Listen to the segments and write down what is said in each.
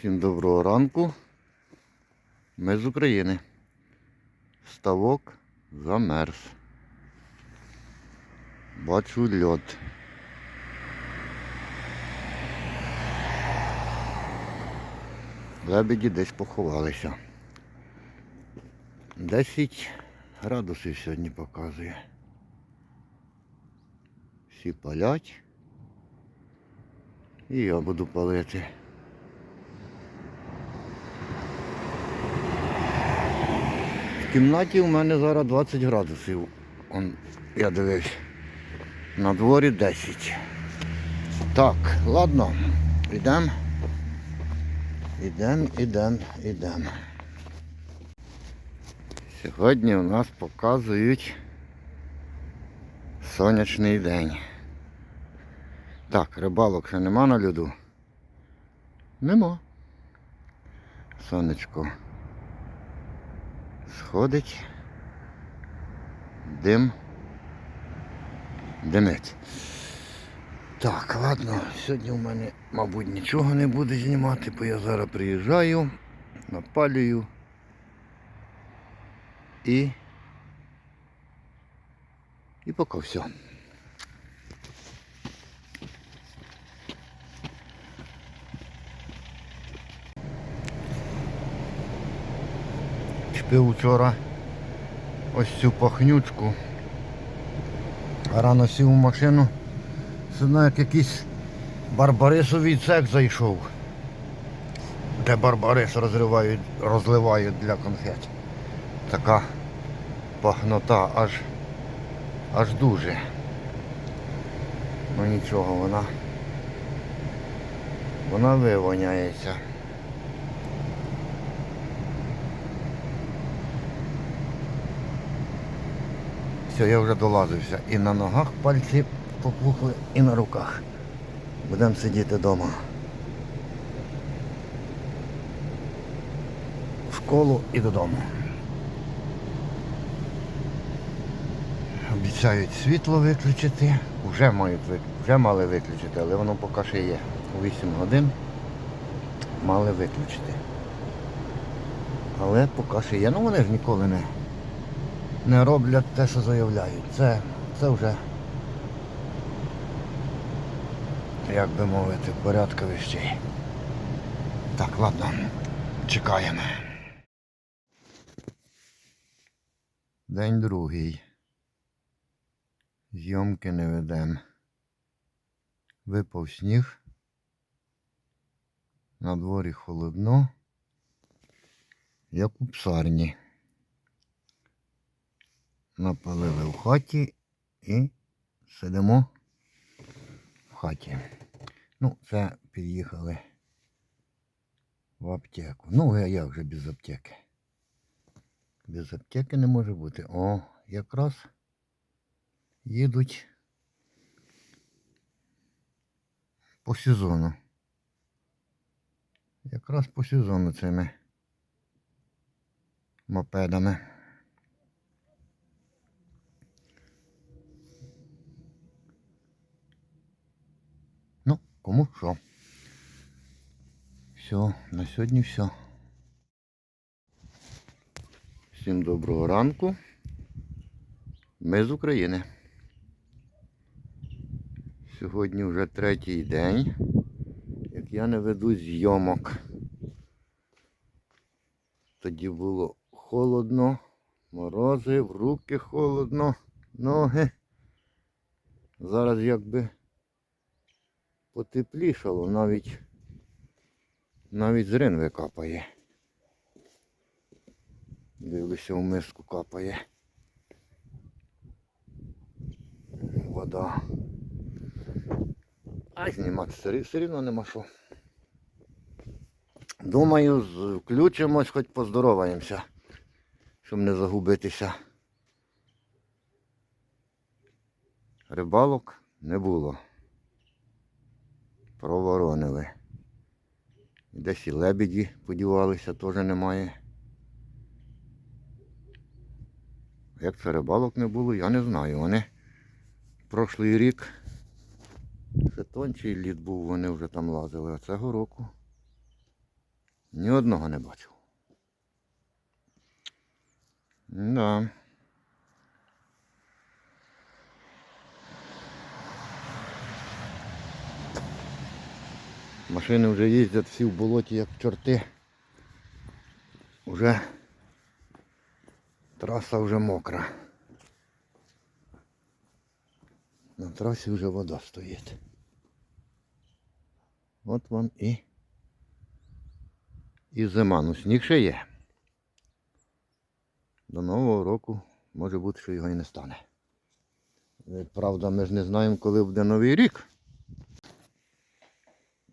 Всім доброго ранку. Ми з України. Ставок замерз. Бачу льод. Лебеді десь поховалися. 10 градусів сьогодні показує. Всі палять. І я буду палити. В кімнаті у мене зараз 20 градусів. Он, я дивився. На дворі 10. Так, ладно, йдемо. Ідемо, ідемо, ідемо. Сьогодні у нас показують сонячний день. Так, рибалок ще нема на льоду? Нема. Сонечко сходить. Дим. димець. Так, ладно, сьогодні у мене, мабуть, нічого не буде знімати, бо я зараз приїжджаю, напалюю і. І поки все. Чпив вчора ось цю пахнючку. Рано сів у машину. Сюди як якийсь барбарисовий цех зайшов. Де барбарис розривають, розливають для конфет. Така пахнота аж аж дуже. Ну нічого, вона вона вивоняється. Все, я вже долазився. І на ногах пальці попухли, і на руках. Будемо сидіти вдома. В школу і додому. Обіцяють світло виключити. Вже мають вже мали виключити, але воно поки ще є. У 8 годин мали виключити. Але поки ще є. Ну вони ж ніколи не не роблять те, що заявляють. Це, це вже, як би мовити, порядка вещей. Так, ладно, чекаємо. День другий. Зйомки не ведем. Випав сніг. На дворі холодно. Як у псарні напалили в хаті і сидимо в хаті. Ну, це під'їхали в аптеку. Ну, а як же без аптеки? Без аптеки не може бути. О, якраз їдуть по сезону. Якраз по сезону цими мопедами. Кому що. Все, на сьогодні все. Всім доброго ранку. Ми з України. Сьогодні вже третій день, як я не веду зйомок. Тоді було холодно, морози, в руки холодно, ноги. Зараз якби потеплішало, навіть навіть з ринви капає. Дивлюся, в миску капає. Вода. А знімати все, все рівно нема що. Думаю, включимось, хоч поздороваємося, щоб не загубитися. Рибалок не було. Проворонили. Десь і лебеді подівалися, теж немає. Як це рибалок не було, я не знаю. Вони прошлий рік ще тончий лід був, вони вже там лазили, а цього року Ні одного не бачив. Да. Машини вже їздять всі в болоті, як чорти. Уже траса вже мокра. На трасі вже вода стоїть. От вам і, і зима. Ну сніг ще є. До Нового року може бути, що його і не стане. Е, Правда, ми ж не знаємо, коли буде Новий рік.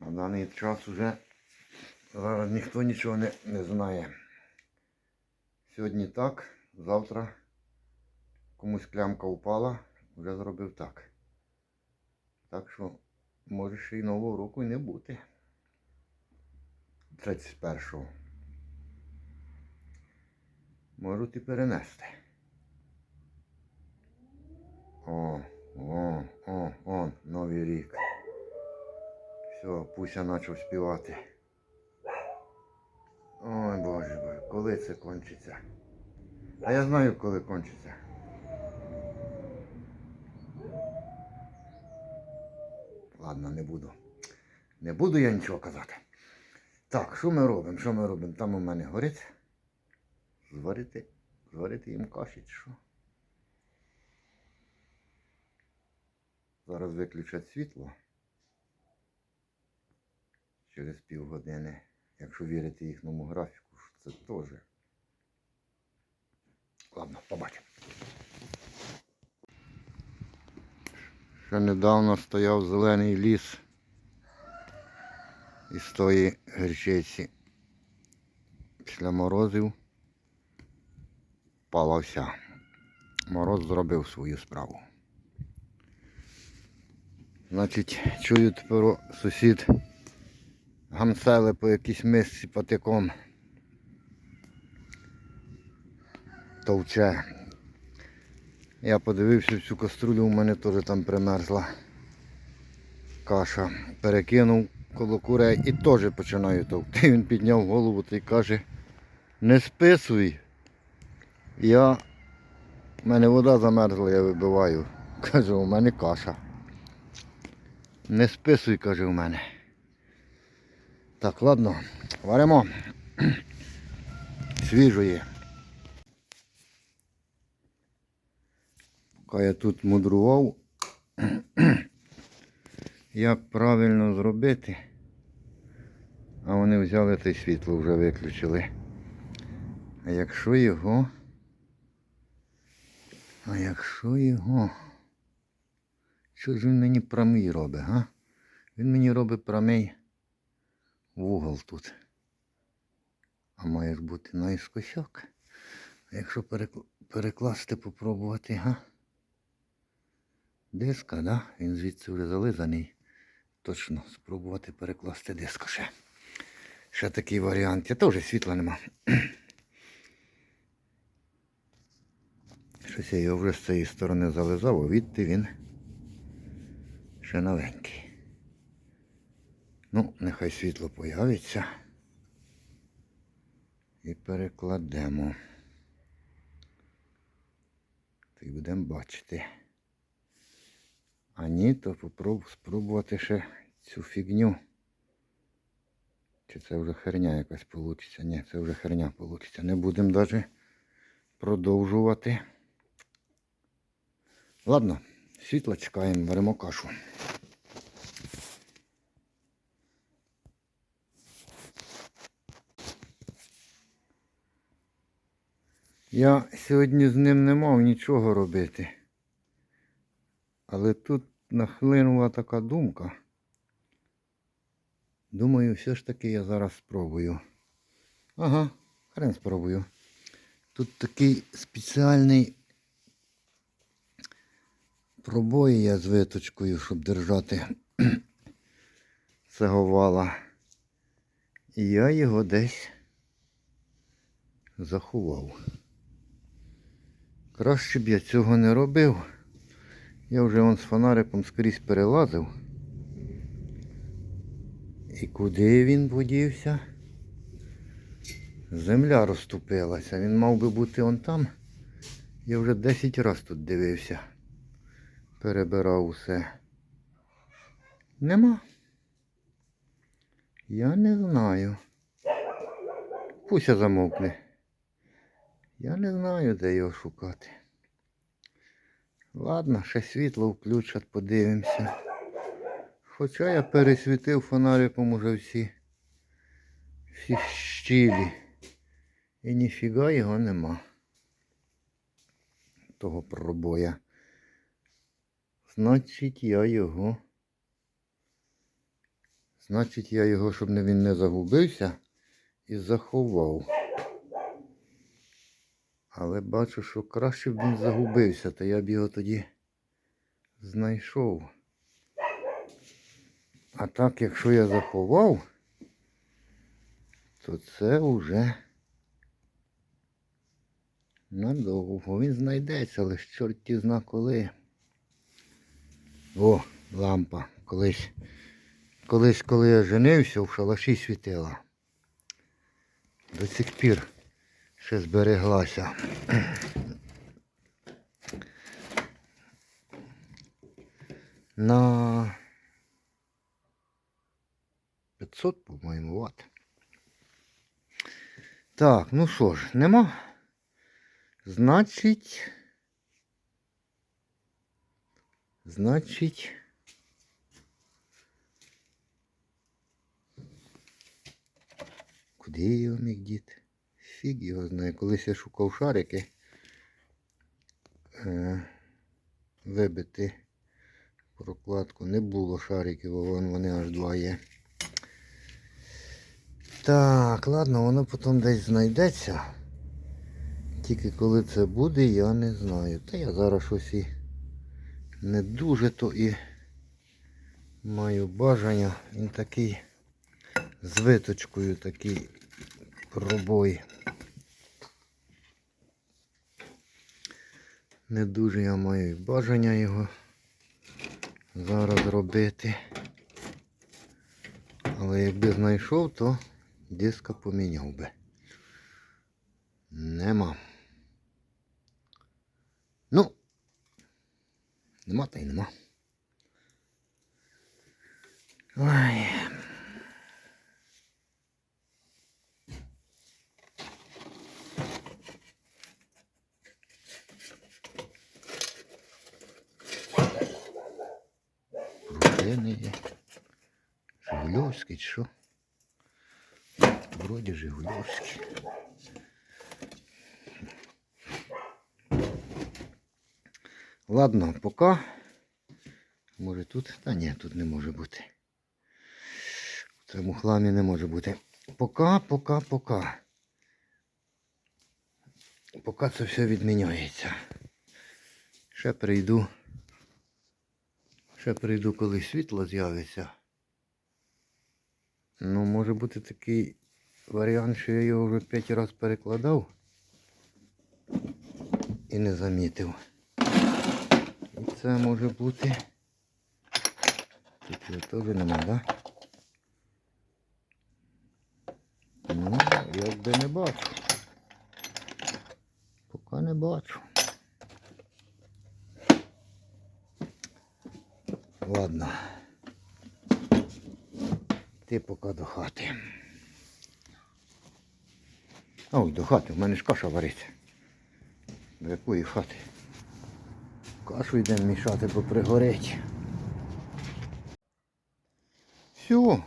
На даний час вже зараз ніхто нічого не, не знає. Сьогодні так, завтра комусь клямка упала, вже зробив так. Так що може ще й нового року не бути. 31-го. Можуть і перенести. О, о, о, о, новий рік. Все, Пуся почав співати. Ой, боже боже, коли це кончиться? А я знаю, коли кончиться. Ладно, не буду. Не буду я нічого казати. Так, що ми робимо? Що ми робимо? Там у мене горить. Зварити, зварити їм каші що. Зараз виключать світло. Через півгодини, якщо вірити їхньому графіку, що це теж. Ладно, побачимо. Ще недавно стояв зелений ліс із тої гірчиці. Після морозів пала вся. Мороз зробив свою справу. Значить, чую тепер сусід гамсели по якійсь мисці патиком. Товче. Я подивився в цю каструлю, у мене теж там примерзла каша. Перекинув коло курей і теж починаю товкти. Він підняв голову та й каже, не списуй. Я... У мене вода замерзла, я вибиваю. Каже, у мене каша. Не списуй, каже у мене. Так, ладно, варимо. Свіжої. Поки я тут мудрував, як правильно зробити, а вони взяли те світло вже виключили. А якщо його, а якщо його, що ж він мені промий робить, га? Він мені робить промий вугол тут. А має ж бути наіскосяк. А якщо перекласти, попробувати, га? Диска, да? Він звідси вже зализаний. Точно, спробувати перекласти диск ще. Ще такий варіант. Я теж світла нема. Щось я його вже з цієї сторони зализав, а відти він ще новенький. Ну, нехай світло появиться. І перекладемо. Й будемо бачити. А ні, то попробуй спробувати ще цю фігню. Чи це вже херня якась получиться? Ні, це вже херня получиться. Не будемо навіть продовжувати. Ладно, світло чекаємо, беремо кашу. Я сьогодні з ним не мав нічого робити. Але тут нахлинула така думка. Думаю, все ж таки я зараз спробую. Ага, хрен спробую. Тут такий спеціальний пробой я з виточкою, щоб держати цього вала. І я його десь заховав. Краще б я цього не робив. Я вже вон з фонариком скрізь перелазив. І куди він подівся? Земля розступилася. Він мав би бути он там. Я вже 10 разів тут дивився. Перебирав усе. Нема. Я не знаю. Пусть замовкне. Я не знаю, де його шукати. Ладно, ще світло включать, подивимося. Хоча я пересвітив фонариком уже всі, всі щілі. І ніфіга його нема. Того пробоя. Значить, я його. Значить, я його, щоб він не загубився, і заховав. Але бачу, що краще б він загубився, то я б його тоді знайшов. А так, якщо я заховав, то це вже надовго. Він знайдеться, але ж чорті зна коли. О, лампа. Колись, колись, коли я женився, в шалаші світила. До сих пір ще збереглася. На 500, по-моєму, ватт. Так, ну що ж, нема. Значить. Значить. Куди його міг діти? Фіг його знає. Колись я шукав шарики. Е, вибити прокладку. Не було шариків, а вон вони аж два є. Так, ладно, воно потім десь знайдеться. Тільки коли це буде, я не знаю. Та я зараз щось і не дуже то і маю бажання. Він такий з виточкою такий пробой. Не дуже я маю бажання його зараз робити. Але якби знайшов, то диска поміняв би. Нема. Ну, нема та й нема. Ой. Пружини є. Жигульовський чи що? Вроді. Ладно, пока. Може тут? Та ні, тут не може бути. В цьому хламі не може бути. Пока, пока, пока. Поки це все відміняється. Ще прийду. Ще прийду, коли світло з'явиться. Ну, може бути такий варіант, що я його вже п'ять разів перекладав і не замітив. І це може бути. Тут його теж нема, да? Ну, якби не бачу. Поки не бачу. Ладно. Ти поки до хати. Ой, до хати, в мене ж каша вариться. До якої хати? Кашу йдемо мішати, бо пригорить. Все.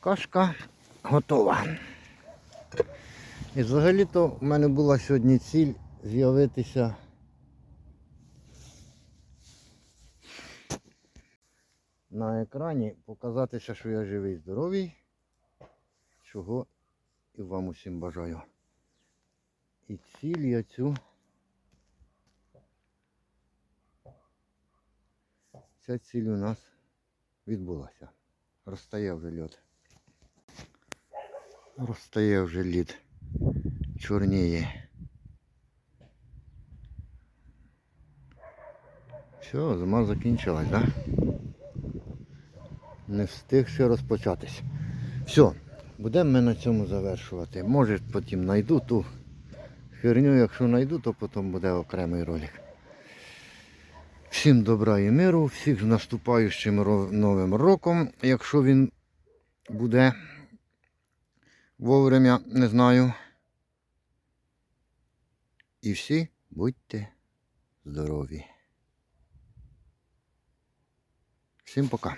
Кашка готова. І взагалі-то в мене була сьогодні ціль з'явитися на екрані, показатися, що я живий, здоровий, чого і вам усім бажаю. І ціль я цю. Ця ціль у нас відбулася. Розтає вже льод. Розтає вже лід. Чорніє. Все, зима закінчилась, так? Да? Не встиг ще розпочатись. Все, будемо ми на цьому завершувати. Може потім знайду ту херню, якщо знайду, то потім буде окремий ролик. Всім добра і миру, всіх з наступаючим новим роком, якщо він буде вовремя, не знаю. І всі будьте здорові. Всім пока.